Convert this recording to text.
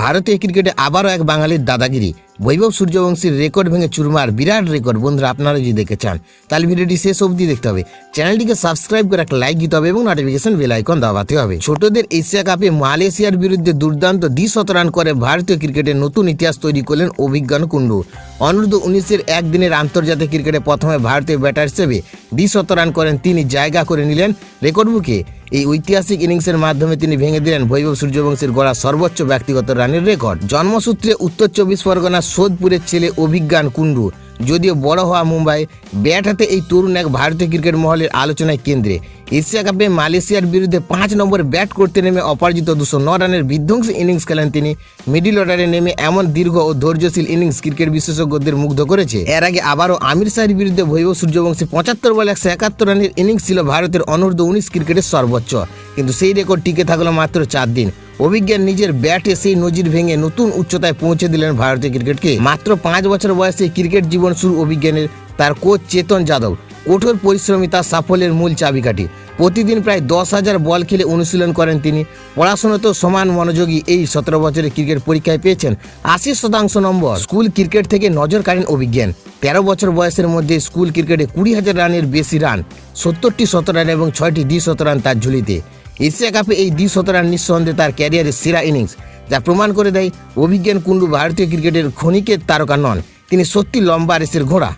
ভারতীয় ক্রিকেটে আবারও এক বাঙালির দাদাগিরি। বৈভব সূর্যবংশীর রেকর্ড ভেঙে চুরমার বিরাট রেকর্ড। বন্ধুরা, আপনারা যদি দেখে চান, তাহলে ভিডিওটি শেষ অবধি দেখতে হবে। চ্যানেলটিকে সাবস্ক্রাইব করে একটা লাইক দিতে হবে এবং নোটিফিকেশন বেল আইকন দাবাতে হবে। ছোটদের এশিয়া কাপে মালয়েশিয়ার বিরুদ্ধে দুর্দান্ত দ্বিশত রান করে ভারতীয় ক্রিকেটে নতুন ইতিহাস তৈরি করলেন অভিজ্ঞান কুণ্ডু। অনূর্ধ্ব উনিশের একদিনের আন্তর্জাতিক ক্রিকেটে প্রথমে ভারতীয় ব্যাটার হিসেবে দ্বিশত রান করেন, তিনি জায়গা করে নিলেন। রেকর্ড বুকে এই ঐতিহাসিক ইনিংসের মাধ্যমে তিনি ভেঙে দিলেন বৈভব সূর্যবংশীর গড়া সর্বোচ্চ ব্যক্তিগত রানের রেকর্ড জন্মসূত্রে উত্তর চব্বিশ পরগনার সোদপুরের ছেলে অভিজ্ঞান কুণ্ডু যদিও বড় হওয়া মুম্বাই ব্যাট হাতে এই তরুণ এক ভারতীয় ক্রিকেট মহলের আলোচনায় কেন্দ্রে। এশিয়া কাপে মালয়েশিয়ার বিরুদ্ধে পাঁচ নম্বর ব্যাট করতে নেমে অপরাজিত দুশো ন রানের বিধ্বংসী ইনিংস খেলেন তিনি। মিডিল অর্ডারে নেমে এমন দীর্ঘ ও ধৈর্যশীল ইনিংস ক্রিকেট বিশেষজ্ঞদের মুগ্ধ করেছে। এর আগে আবারও আমির শাহের বিরুদ্ধে বৈভব সূর্যবংশী পঁচাত্তর বলে একশো একাত্তর রানের ইনিংস ছিল ভারতের অনূর্ধ্ব উনিশ ক্রিকেটের সর্বোচ্চ। কিন্তু সেই রেকর্ড টিকে থাকল মাত্র চার দিন। অভিজ্ঞান নিজের ব্যাটে সেই নজির ভেঙে নতুন উচ্চতায় পৌঁছে দিলেন ভারতীয় ক্রিকেটকে। মাত্র পাঁচ বছর বয়সে ক্রিকেট জীবন শুরু অভিজ্ঞানের তার কোচ চেতন যাদব। কঠোর পরিশ্রমী তার সাফল্যের মূল চাবিকাঠি। প্রতিদিন প্রায় দশ হাজার বল খেলে অনুশীলন করেন তিনি। পড়াশোনাতেও সমান মনোযোগী এই সতেরো বছরের ক্রিকেট পরীক্ষায় পেয়েছেন আশি শতাংশ নম্বর। স্কুল ক্রিকেট থেকে নজর কাড়েন অভিজ্ঞান। তেরো বছর বয়সের মধ্যে স্কুল ক্রিকেটে কুড়ি হাজার রানের বেশি রান, সত্তরটি শত রান এবং ছয়টি দ্বিশত রান তার ঝুলিতে। এশিয়া কাপে এই দ্বিশত রান নিঃসন্দেহে তার ক্যারিয়ারের সেরা ইনিংস, যা প্রমাণ করে দেয় অভিজ্ঞান কুণ্ডু ভারতীয় ক্রিকেটের ক্ষণিকের তারকা নন। তিনি সত্যি লম্বা রেসের ঘোড়া।